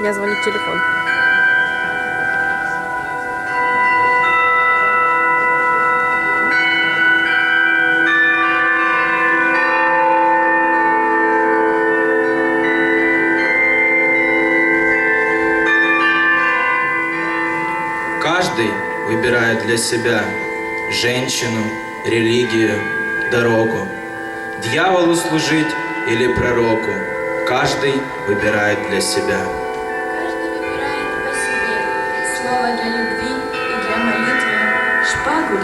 Меня звонит телефон. Каждый выбирает для себя женщину, религию, дорогу. Дьяволу служить или пророку. Каждый выбирает для себя.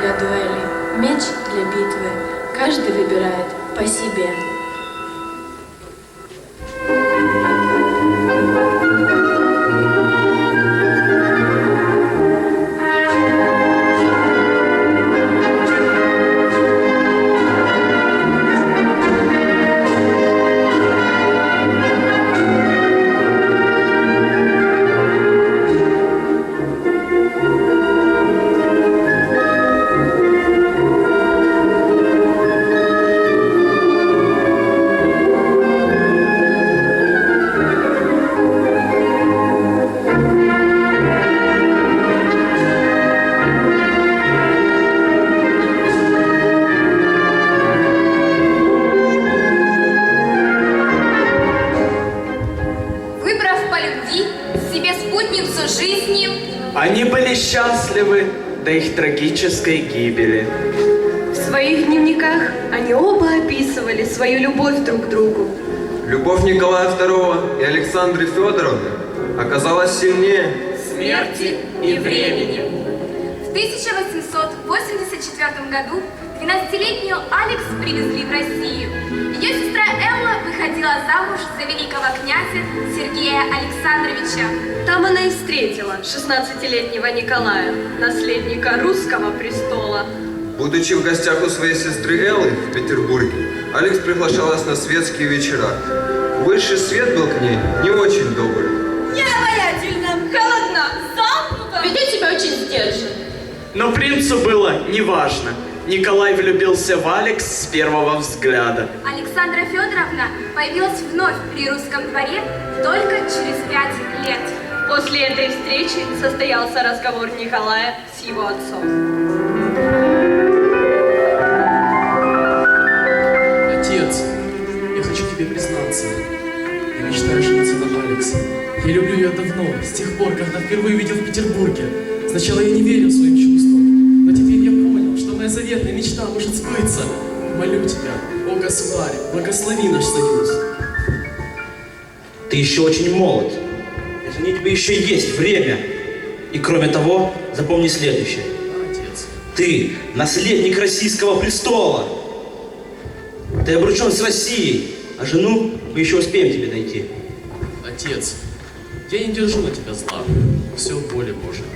Для дуэли, меч для битвы. Каждый выбирает по себе. До их трагической гибели. В своих дневниках они оба описывали свою любовь друг к другу. Любовь Николая II и Александры Федоровны оказалась сильнее. смерти и времени. В 1884 году 12-летнюю Алекс привезли в Россию. Ее сестра Элла выходила замуж за великого князя Сергея Александровича. Там она и встретила 16-летнего Николая, наследника русского престола. Будучи в гостях у своей сестры Эллы в Петербурге, Алекс приглашалась на светские вечера. Высший свет был к ней не очень добрый. Необаятельно, холодно, замкнуто. Ведет себя очень сдержанно. Но принцу было неважно. Николай влюбился в Алекс с первого взгляда. Александра Федоровна появилась вновь при русском дворе только через пять лет. После этой встречи состоялся разговор Николая с его отцом. Отец, я хочу тебе признаться. Я мечтаю жениться на Алекс. Я люблю ее давно, с тех пор, когда впервые увидел в Петербурге. Сначала я не верил своим чувствам, заветная мечта может сбыться. Молю тебя, о государь, благослови наш союз. Ты еще очень молод. Для женитьбы еще есть время. И кроме того, запомни следующее. Отец, Ты наследник российского престола. Ты обручен с Россией, а жену мы еще успеем тебе найти. отец, я не держу на тебя зла. Все в воле Божией.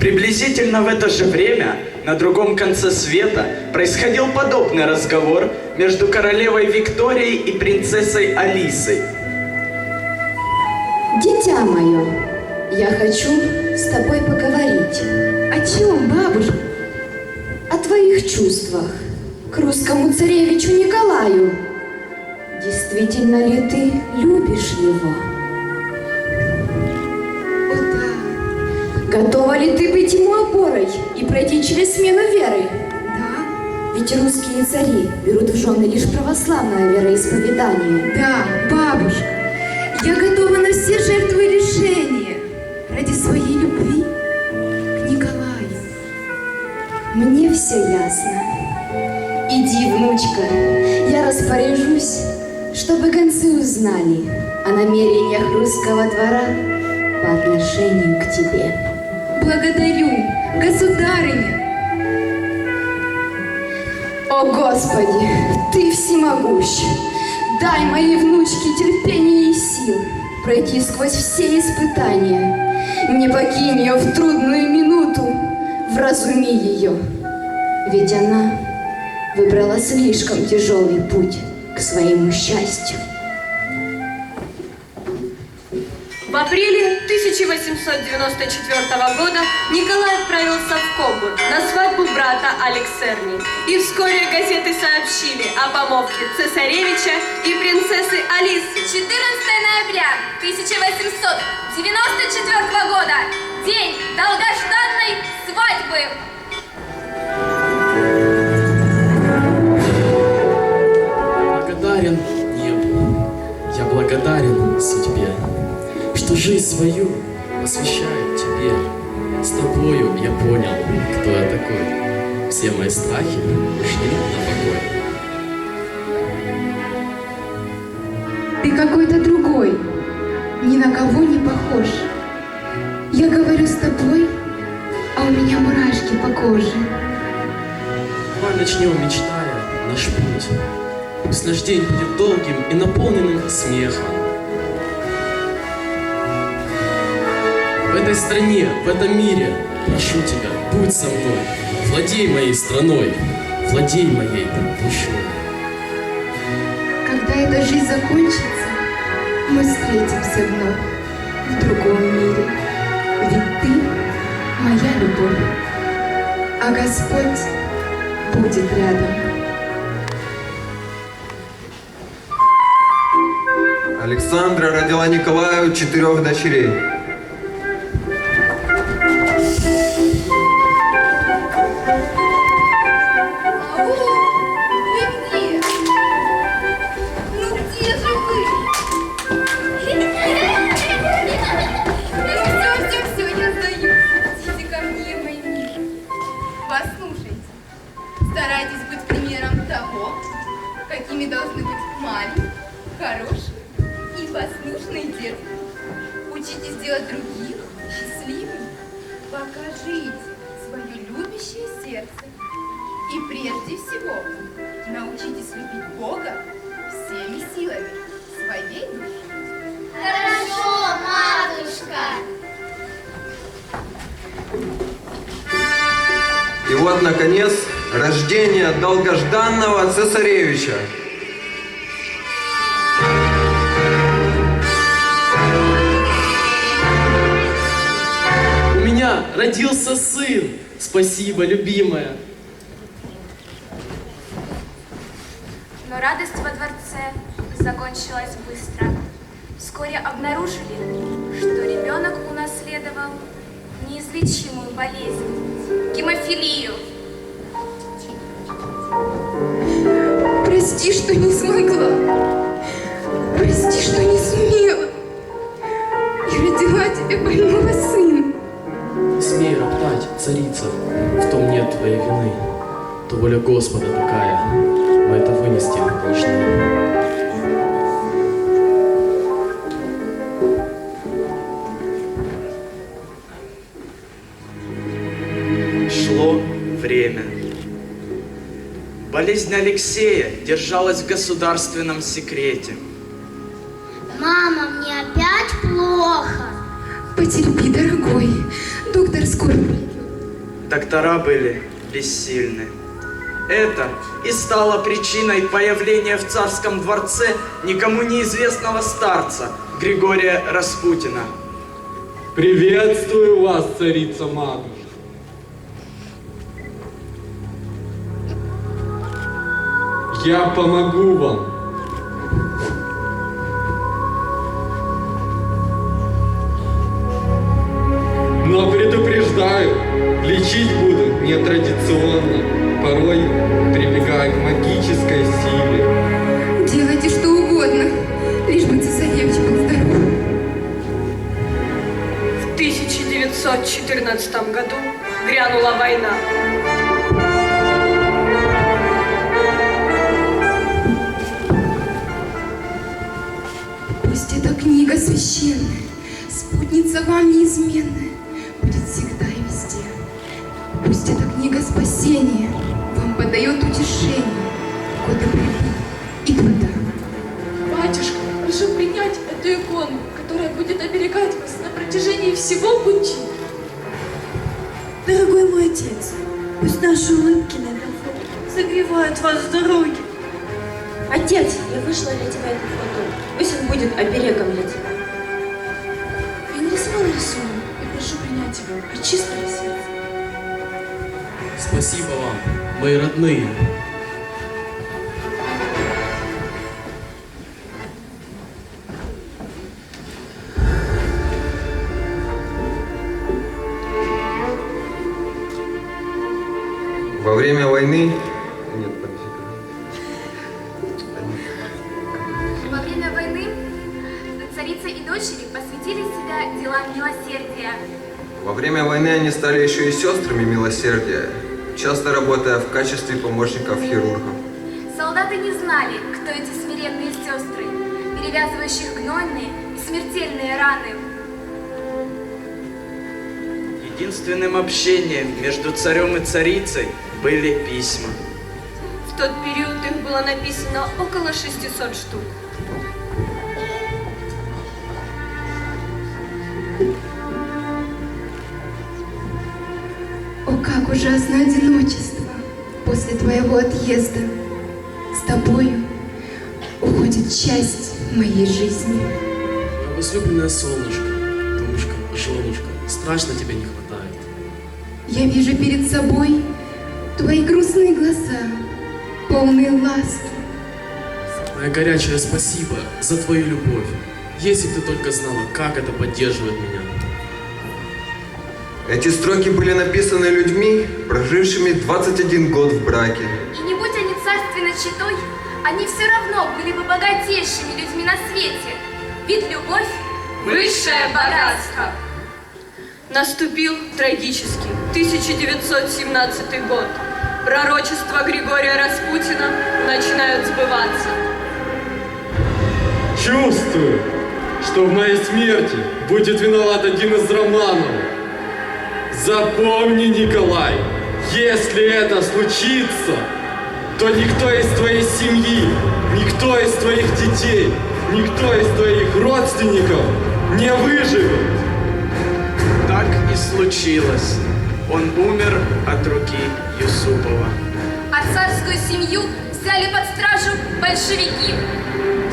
Приблизительно в это же время на другом конце света происходил подобный разговор между королевой Викторией и принцессой Алисой. Дитя мое, я хочу с тобой поговорить. О чем, бабушка? О твоих чувствах к русскому царевичу Николаю. Действительно ли ты любишь его? Готова ли ты быть ему опорой и пройти через смену веры? Да. Ведь русские цари берут в жены лишь православное вероисповедание. Да, бабушка. Я готова на все жертвы и лишения ради своей любви к Николаю. Мне все ясно. Иди, внучка, я распоряжусь, чтобы концы узнали о намерениях русского двора по отношению к тебе. Благодарю, государыня. О, Господи, Ты всемогущ! Дай моей внучке терпение и сил пройти сквозь все испытания. Не покинь ее в трудную минуту, вразуми ее. Ведь она выбрала слишком тяжелый путь к своему счастью. 1894 года Николай отправился в Кобур на свадьбу брата Алексерни. И вскоре газеты сообщили о помолвке цесаревича и принцессы Алисы. 14 ноября 1894 года. День долгожданной свадьбы. благодарен им. Я благодарен судьбе что жизнь свою посвящаю теперь. С тобою я понял, кто я такой. Все мои страхи ушли на покой. Ты какой-то другой, ни на кого не похож. Я говорю с тобой, а у меня мурашки по коже. Давай начнем, мечтая, наш путь. Пусть наш день будет долгим и наполненным смехом. В этой стране, в этом мире, прошу тебя, будь со мной. Владей моей страной, владей моей душой. Когда эта жизнь закончится, мы встретимся вновь в другом мире. Ведь ты моя любовь, а Господь будет рядом. Александра родила Николаю четырех дочерей. Делать других счастливыми. Покажите свое любящее сердце. И прежде всего научитесь любить Бога всеми силами своей души. Хорошо, матушка. И вот, наконец, рождение долгожданного цесаревича. Родился сын. Спасибо, любимая. Но радость во дворце закончилась быстро. Вскоре обнаружили, что ребенок унаследовал неизлечимую болезнь – гемофилию. Прости, что не смогла. Твоей вины. То воля Господа такая, мы это вынести должны. Шло время. Болезнь Алексея держалась в государственном секрете. Мама, мне опять плохо. Потерпи, дорогой. Доктор скоро придет. Доктора были бессильны. Это и стало причиной появления в царском дворце никому неизвестного старца Григория Распутина. Приветствую вас, царица матушка. Я помогу вам. Нетрадиционно, порой прибегая к магической силе. Делайте что угодно, лишь бы цесаревич был здоров. В 1914 году грянула война. Пусть эта книга священная, спутница вам неизменная, будет всегда и везде. Пусть эта книга спасения вам подает утешение годы борьбы и труда. Батюшка, прошу принять эту икону, которая будет оберегать вас на протяжении всего пути. Дорогой мой отец, пусть наши улыбки на этом фото согревают вас с дороги. Отец, я вышла для тебя эту фото. Пусть он будет оберегом для тебя. Спасибо вам, мои родные. Во время войны... Нет, подожди. Во время войны Царица и дочери посвятили себя делам милосердия. Во время войны они стали еще и сестрами милосердия, часто работая в качестве помощников хирургов. Солдаты не знали, кто эти смиренные сестры, перевязывающих гнойные и смертельные раны. Единственным общением между царем и царицей были письма. В тот период их было написано около 600 штук. Ужасно одиночество после твоего отъезда. С тобою уходит часть моей жизни. Возлюбленное солнышко, душка, женушка, страшно тебе не хватает. Я вижу перед собой твои грустные глаза, полные ласки. Моя горячая спасибо за твою любовь. Если бы ты только знала, как это поддерживает меня. Эти строки были написаны людьми, прожившими 21 год в браке. И не будь они царственной читой, они все равно были бы богатейшими людьми на свете. Ведь любовь – высшее богатство. Наступил трагический 1917 год. Пророчества Григория Распутина начинают сбываться. Чувствую, что в моей смерти будет виноват один из Романов. Запомни, Николай, если это случится, то никто из твоей семьи, никто из твоих детей, никто из твоих родственников не выживет. Так и случилось. Он умер от руки Юсупова. А царскую семью взяли под стражу большевики.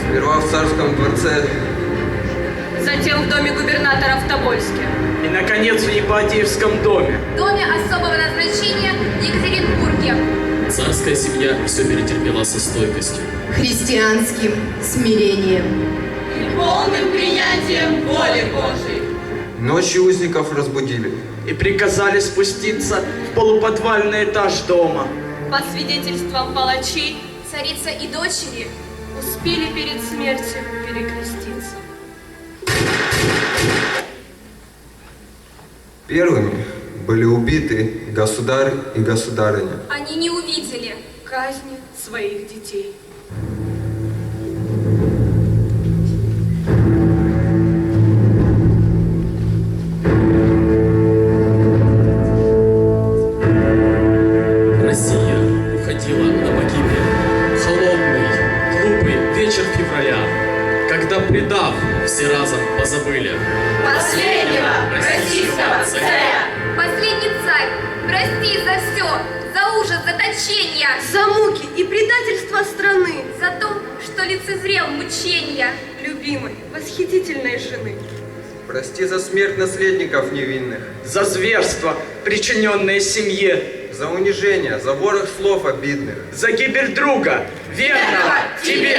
Сперва в царском дворце, Затем в доме губернатора в Тобольске. И, наконец, в Ипатьевском доме. В доме особого назначения в Екатеринбурге. Царская семья все перетерпела со стойкостью. Христианским смирением. Полным принятием воли Божией. ночью узников разбудили. И приказали спуститься в полуподвальный этаж дома. По свидетельствам палачей, Царица и дочери успели перед смертью перекреститься. Первыми были убиты государь и государыня. они не увидели. Казни своих детей. За муки и предательство страны, за то, что лицезрел мучения. любимой, восхитительной жены. Прости за смерть наследников невинных, За зверство, причиненное семье. за унижение, за ворох слов обидных. За гибель друга, верного тебе.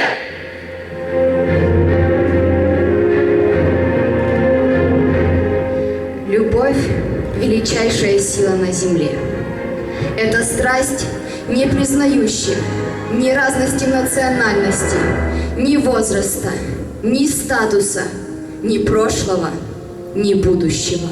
Любовь – величайшая сила на земле. Это страсть, не признающая ни разности национальности, ни возраста, ни статуса, ни прошлого, ни будущего.